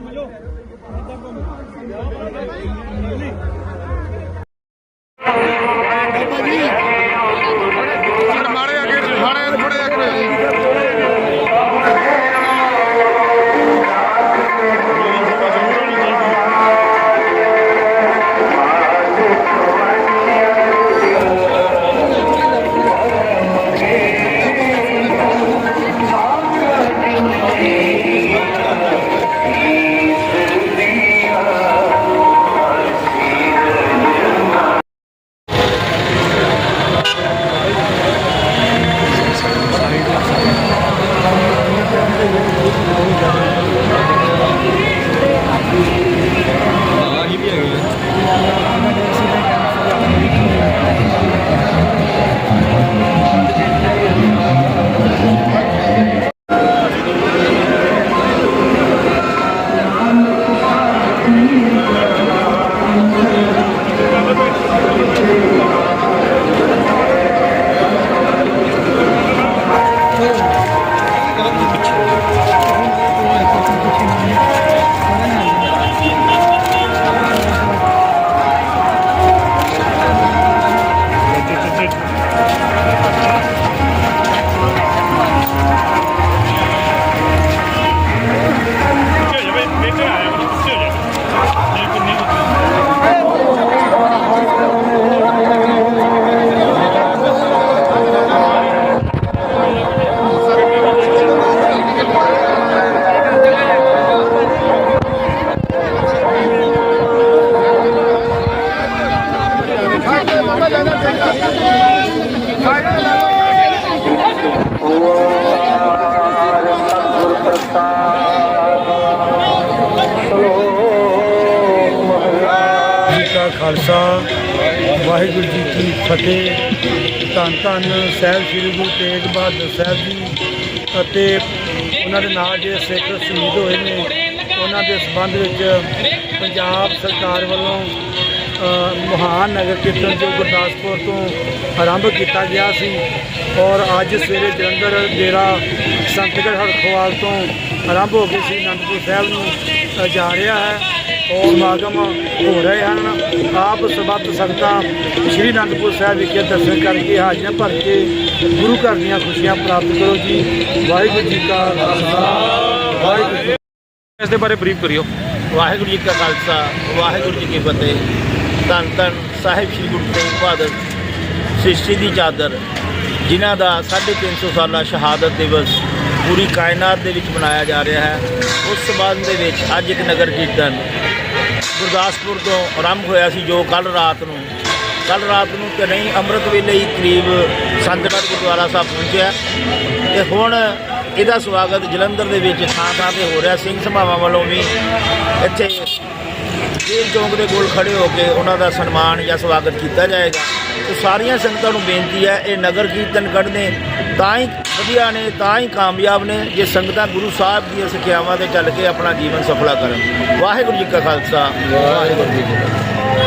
conmigo. Está. ਜੀ ਖਾਲਸਾ, ਵਾਹਿਗੁਰੂ ਜੀ ਕੀ ਫਤਿਹ। ਧੰਨ ਧੰਨ ਸਾਹਿਬ ਸ੍ਰੀ ਗੁਰੂ ਤੇਗ ਬਹਾਦਰ ਸਾਹਿਬ ਜੀ ਅਤੇ ਉਹਨਾਂ ਦੇ ਨਾਲ ਜਿਹੜੇ ਸਿੱਖ ਸ਼ਹੀਦ ਹੋਏ ਨੇ, ਉਹਨਾਂ ਦੇ ਸੰਬੰਧ ਵਿੱਚ ਪੰਜਾਬ ਸਰਕਾਰ ਵੱਲੋਂ ਮਹਾਨ ਨਗਰ ਕੀਰਤਨ ਜੋ ਗੁਰਦਾਸਪੁਰ ਤੋਂ ਆਰੰਭ ਕੀਤਾ ਗਿਆ ਸੀ ਔਰ ਅੱਜ ਸਵੇਰੇ ਜਲੰਧਰ ਡੇਰਾ ਸੰਤਗੜ੍ਹ ਹਰਖਵਾਲ ਤੋਂ ਆਰੰਭ ਹੋ ਕੇ ਸ੍ਰੀ ਅਨੰਦਪੁਰ ਸਾਹਿਬ ਨੂੰ ਜਾ ਰਿਹਾ ਹੈ। ਸਮਾਗਮ ਹੋ ਰਹੇ ਹਨ। ਆਪ ਸਬਤ ਸੰਗਤਾਂ ਸ੍ਰੀ ਅਨੰਦਪੁਰ ਸਾਹਿਬ ਵਿਖੇ ਦਰਸ਼ਨ ਕਰਕੇ ਹਾਜ਼ਰੀਆਂ ਭਰ ਕੇ ਗੁਰੂ ਘਰ ਦੀਆਂ ਖੁਸ਼ੀਆਂ ਪ੍ਰਾਪਤ ਕਰੋ ਜੀ। ਵਾਹਿਗੁਰੂ ਜੀ ਕਾ ਖਾਲਸਾ। ਵਾਹਿਗੁਰੂ ਜੀ ਇਸ ਦੇ ਬਾਰੇ ਬਰੀਫ ਕਰਿਓ। ਵਾਹਿਗੁਰੂ ਜੀ ਕਾ ਖਾਲਸਾ, ਵਾਹਿਗੁਰੂ ਜੀ ਕੀ ਫਤਿਹ। ਧੰਨ ਧੰਨ ਸਾਹਿਬ ਸ੍ਰੀ ਗੁਰੂ ਤੇਗ ਬਹਾਦਰ ਸ੍ਰਿਸ਼ਟੀ ਦੀ ਚਾਦਰ, ਜਿਨ੍ਹਾਂ ਦਾ 350 ਸਾਲਾ ਸ਼ਹਾਦਤ ਦਿਵਸ ਪੂਰੀ ਕਾਇਨਾਤ ਦੇ ਵਿੱਚ ਮਨਾਇਆ ਜਾ ਰਿਹਾ ਹੈ। ਉਸ ਸਬੰਧ ਦੇ ਵਿੱਚ ਅੱਜ ਇੱਕ ਨਗਰ ਕੀਰਤਨ ਗੁਰਦਾਸਪੁਰ ਤੋਂ ਆਰੰਭ ਹੋਇਆ ਸੀ ਜੋ ਕੱਲ ਰਾਤ ਨੂੰ। ਕੱਲ ਰਾਤ ਨੂੰ ਤੇ ਨਹੀਂ, ਅੰਮ੍ਰਿਤ ਵੇਲੇ ਹੀ ਕਰੀਬ ਸੰਤਗੜ੍ਹ ਗੁਰਦੁਆਰਾ ਸਾਹਿਬ ਪਹੁੰਚਿਆ। ਤੇ ਹੁਣ ਇਹਦਾ ਸਵਾਗਤ ਜਲੰਧਰ ਦੇ ਵਿੱਚ ਥਾਂ ਥਾਂ ਤੇ ਹੋ ਰਿਹਾ। ਸਿੰਘ ਸਭਾਵਾਂ ਵੱਲੋਂ ਵੀ ਇੱਥੇ ਜੇਲ੍ਹ ਚੌਂਕ ਦੇ ਕੋਲ ਖੜੇ ਹੋ ਕੇ ਉਹਨਾਂ ਦਾ ਸਨਮਾਨ ਜਾਂ ਸਵਾਗਤ ਕੀਤਾ ਜਾਏਗਾ। ਤੇ ਸਾਰੀਆਂ ਸੰਗਤਾਂ ਨੂੰ ਬੇਨਤੀ ਹੈ, ਇਹ ਨਗਰ ਕੀਰਤਨ ਕੱਢਣੇ ਤਾਂ ਹੀ ਵਧੀਆ ਨੇ, ਤਾਂ ਹੀ ਕਾਮਯਾਬ ਨੇ, ਜੇ ਸੰਗਤਾਂ ਗੁਰੂ ਸਾਹਿਬ ਦੀਆਂ ਸਿੱਖਿਆਵਾਂ ਤੇ ਚੱਲ ਕੇ ਆਪਣਾ ਜੀਵਨ ਸਫਲਾ ਕਰਨ। ਵਾਹਿਗੁਰੂ ਜੀ ਕਾ ਖਾਲਸਾ, ਵਾਹਿਗੁਰੂ ਜੀ ਕੀ ਫਤਿਹ।